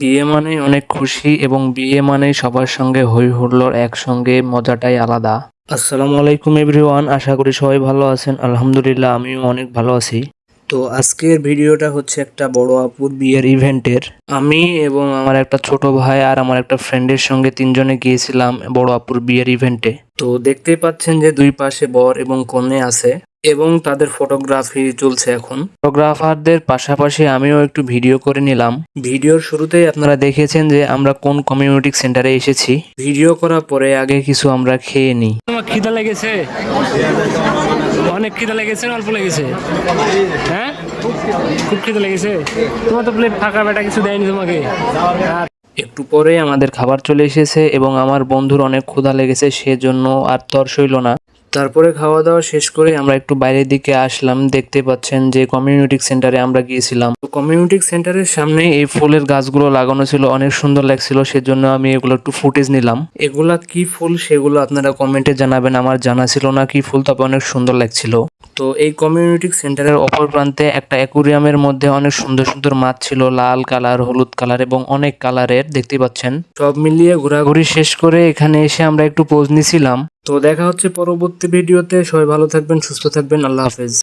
বিয়ে মানেই অনেক খুশি এবং বিয়ে মানেই সবার সঙ্গে হই হুল্লোড় একসঙ্গে মজাটাই আলাদা। আসসালামু আলাইকুম এভরিওয়ান, আশা করি সবাই ভালো আছেন। আলহামদুলিল্লাহ, আমিও অনেক ভালো আছি। তো আজকের ভিডিওটা হচ্ছে একটা বড় আপুর বিয়ের ইভেন্টের। আমি এবং আমার একটা ছোট ভাই আর আমার একটা ফ্রেন্ডের সঙ্গে তিনজনে গিয়েছিলাম বড় আপুর বিয়ের ইভেন্টে। তো দেখতেই পাচ্ছেন যে দুই পাশে বর এবং কনে আছে। এবং তাদের ফটোগ্রাফি চলছে এখন। ফটোগ্রাফারদের পাশাপাশি আমিও একটু ভিডিও করে নিলাম। ভিডিওর শুরুতেই আপনারা দেখেছেন যে আমরা কোন কমিউনিটি সেন্টারে এসেছি। ভিডিও করার পরে আগে কিছু আমরা খেয়ে নিই। তোমার খিদা লেগেছে। অনেক খিদা লেগেছে অল্প লেগেছে? হ্যাঁ? খুব খিদা লেগেছে। তোমার তো প্লেট ফাঁকা বেটা কিছু দেয়নি তোমাকে। আর একটু পরে আমাদের খাবার চলে এসেছে এবং আমার বন্ধুর অনেক ক্ষুধা লেগেছে সেজন্য আর তর সইল না। তারপরে খাওয়া দাওয়া শেষ করে আমরা একটু বাইরের দিকে আসলাম। দেখতে পাচ্ছেন যে কমিউনিটি সেন্টারে আমরা গিয়েছিলাম। তো কমিউনিটি সেন্টারের সামনে এই ফুলের গাছগুলো লাগানো ছিল, অনেক সুন্দর লাগছিল, সেজন্য আমি এগুলো একটু ফুটেজ নিলাম। এগুলা কি ফুল সেগুলো আপনারা কমেন্টে জানাবেন, আমার জানা ছিল না কি ফুল, তবে অনেক সুন্দর লাগছিল। তো এই কমিউনিটি সেন্টারের অপর প্রান্তে একটা অ্যাকুরিয়ামের মধ্যে অনেক সুন্দর সুন্দর মাছ ছিল, লাল কালার হলুদ কালার এবং অনেক কালারের দেখতে পাচ্ছেন। সব মিলিয়ে ঘোরাঘুরি শেষ করে এখানে এসে আমরা একটু পোজ নিছিলাম। তো দেখা হচ্ছে পরবর্তী ভিডিওতে সবাই ভালো থাকবেন, সুস্থ থাকবেন। আল্লাহ হাফেজ।